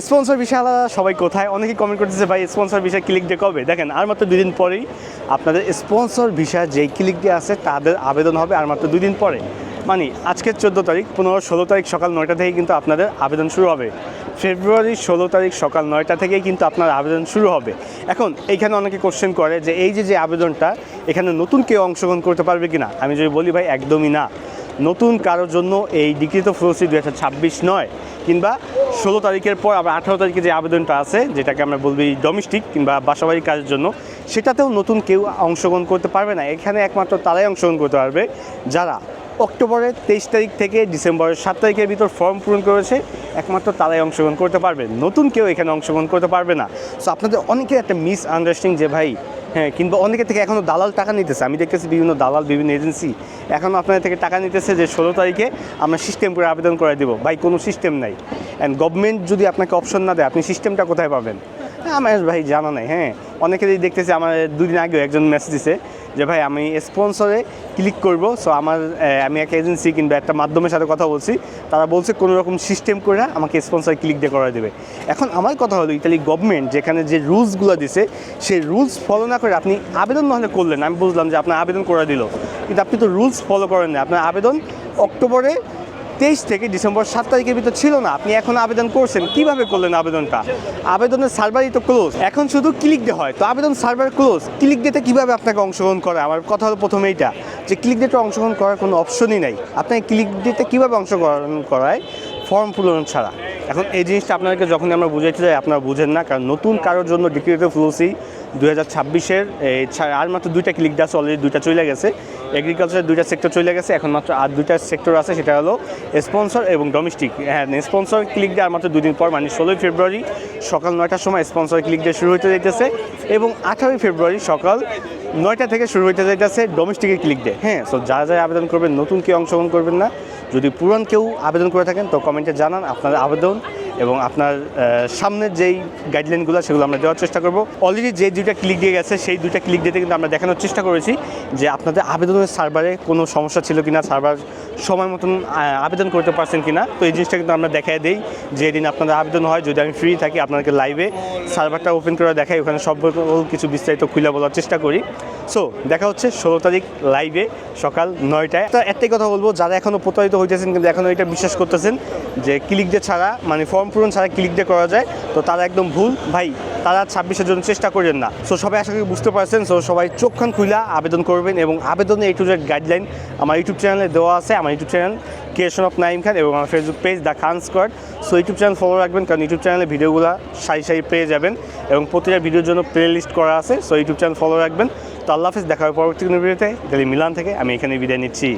Sponsor বিষয় সবাই কোথায়? অনেকেই কমেন্ট করতেছে, ভাই স্পন্সর বিষয় ক্লিক দিয়ে কবে? দেখেন, আর মাত্র দুই দিন পরেই আপনাদের স্পন্সর ভিসা যেই ক্লিক দিয়ে আছে তাদের আবেদন হবে আর মাত্র দুই দিন পরে। মানে আজকের চোদ্দ তারিখ, পনেরো, ষোলো তারিখ সকাল নয়টা থেকে কিন্তু আপনাদের আবেদন শুরু হবে। ফেব্রুয়ারি, ষোলো তারিখ সকাল নয়টা থেকেই কিন্তু আপনার আবেদন শুরু হবে। এখন, এইখানে অনেকে কোশ্চেন করে যে, এই যে যে আবেদনটা, এখানে নতুন কেউ অংশগ্রহণ করতে পারবে কি না আমি যদি বলি, ভাই, একদমই না। নতুন কারোর জন্য এই ডিগ্রিত ফ্লোসি দু নয়, কিংবা ষোলো তারিখের পর আবার আঠারো তারিখে যে আবেদনটা আছে, যেটাকে আমরা বলবি ডোমেস্টিক কিংবা বাসাবাড়ির কাজের জন্য, সেটাতেও নতুন কেউ অংশগ্রহণ করতে পারবে না। এখানে একমাত্র তারাই অংশগ্রহণ করতে পারবে, যারা অক্টোবরের তেইশ তারিখ থেকে ডিসেম্বরের সাত তারিখের ভিতর ফর্ম পূরণ করেছে, একমাত্র তারাই অংশগ্রহণ করতে পারবে। নতুন কেউ এখানে অংশগ্রহণ করতে পারবে না। সো আপনাদের অনেকের একটা মিস আন্ডারস্ট্যান্ডিং যে, ভাই হ্যাঁ কিংবা অনেকের থেকে এখনও দালাল টাকা নিতেছে। আমি দেখতেছি বিভিন্ন দালাল বিভিন্ন এজেন্সি এখনও আপনাদের থেকে টাকা নিতেছে যে ষোলো তারিখে আমরা সিস্টেম করে আবেদন করে দেবো। ভাই কোনো সিস্টেম নাই। অ্যান্ড গভর্নমেন্ট যদি আপনাকে অপশন না দেয় আপনি সিস্টেমটা কোথায় পাবেন? হ্যাঁ, আমার ভাই জানা নাই হ্যাঁ। অনেকেরই দেখতেছি আমার দুদিন আগেও একজন মেসেজ দিছে যে ভাই, আমি স্পন্সরে ক্লিক করব। সো আমার আমি একটা এজেন্সি কিংবা একটা মাধ্যমের সাথে কথা বলছি। তারা বলছে, কোনো রকম সিস্টেম করে আমাকে স্পন্সর ক্লিক দিয়ে করা দেবে। এখন আমার কথা হলো ইতালি গভর্নমেন্ট যেখানে যে রুলসগুলো দিছে, সেই রুলস ফলো না করে আপনি আবেদন নাহলে করলেন। আমি বুঝলাম যে আপনার আবেদন করে দিল। কিন্তু আপনি তো রুলস ফলো করেন না। আপনার আবেদন অক্টোবরে তেইশ থেকে ডিসেম্বর সাত তারিখের ভিতর ছিল না। আপনি এখন আবেদন করছেন। কীভাবে করলেন আবেদনটা? আবেদনের সার্ভারই তো ক্লোজ এখন শুধু ক্লিক দিয়ে হয়। তো আবেদন সার্ভার ক্লোজ ক্লিক দিতে কীভাবে আপনাকে অংশগ্রহণ করে? আমার কথা হলো প্রথমে এইটা। যে ক্লিক ডেটে অংশগ্রহণ করার কোনো অপশনই নাই। আপনাকে ক্লিক দিতে কীভাবে অংশগ্রহণ করায়? ফর্ম পূরণ ছাড়া। এখন এই জিনিসটা আপনাদেরকে যখন আমরা বুঝাইতে যাই, আপনারা বুঝেন না, কারণ নতুন কারোর জন্য ডিক্রিয়েটিভ ফ্লোসি দু হাজার ছাব্বিশের আর মাত্র দুইটা ক্লিক আছে অলরেডি দুইটা চলে গেছে। এগ্রিকালচারের দুইটা সেক্টর চলে গেছে, এখন মাত্র আর দুইটা সেক্টর আছে, সেটা হলো স্পন্সর এবং ডোমেস্টিক হ্যাঁ স্পন্সর ক্লিক দিয়ে আর মাত্র দুদিন পর মানে ষোলোই ফেব্রুয়ারি সকাল নয়টার সময় স্পন্সর ক্লিক দিয়ে শুরু হতে যাইতেছে এবং আঠারোই ফেব্রুয়ারি সকাল নয়টা থেকে শুরু হতে যাইতেছে ডোমেস্টিকের ক্লিক দিয়ে। হ্যাঁ সো যারা যারা আবেদন করবেন, নতুন কেউ অংশগ্রহণ করবেন না। যদি পুরান কেউ আবেদন করে থাকেন তো কমেন্টে জানান আপনার আবেদন। এবং আপনার সামনের যেই গাইডলাইনগুলো সেগুলো আমরা দেওয়ার চেষ্টা করব। অলরেডি যে দুইটা ক্লিক দিয়ে গেছে, সেই দুইটা ক্লিক দিতে কিন্তু আমরা দেখানোর চেষ্টা করেছি যে আপনাদের আবেদনের সার্ভারে কোনো সমস্যা ছিল কিনা সার্ভার সময় মতন আবেদন করতে পারছেন কিনা। তো এই জিনিসটা কিন্তু আমরা দেখাই দিই যে দিন আপনাদের আবেদন হয়, যদি আমি ফ্রি থাকি, আপনাদেরকে লাইভে সার্ভারটা ওপেন করে দেখাই, ওখানে সব কিছু বিস্তারিত খুলে বলার চেষ্টা করি। সো দেখা হচ্ছে ষোলো তারিখ লাইভে সকাল নয়টায়। তো একটাই কথা বলব, যারা এখনও প্রতারিত হইতেছেন, কিন্তু এখনও এটা বিশ্বাস করতেছেন যে ক্লিক দিয়ে ছাড়া মানে ফর্ম পূরণ ছাড়া ক্লিক দিয়ে করা যায়, তো তারা একদম ভুল। ভাই, তারা ছাব্বিশের জন্য চেষ্টা করেন না। সো সবাই আশা করি বুঝতে পারছেন। সো সবাই চোখখান খুইলা আবেদন করবেন এবং আবেদনে এই টু জেড গাইডলাইন আমার ইউটিউব চ্যানেলে দেওয়া আছে। আমার YouTube channel creation of Naim Khan এবং আমার Facebook page the Khan squad so YouTube channel follow রাখবেন কারণ ইউটিউব চ্যানেলে ভিডিওগুলো সারি সারি পেয়ে যাবেন এবং প্রতিটা ভিডিওর জন্য প্লে লিস্ট করা আছে। সো ইউটিউব চ্যানেল ফলো রাখবেন। তো, আল্লাহ হাফিজ। দেখা হবে পরবর্তী কোনো ভিডিওতে। দিল্লি মিলান থেকে আমি এখানে বিদায় নিচ্ছি।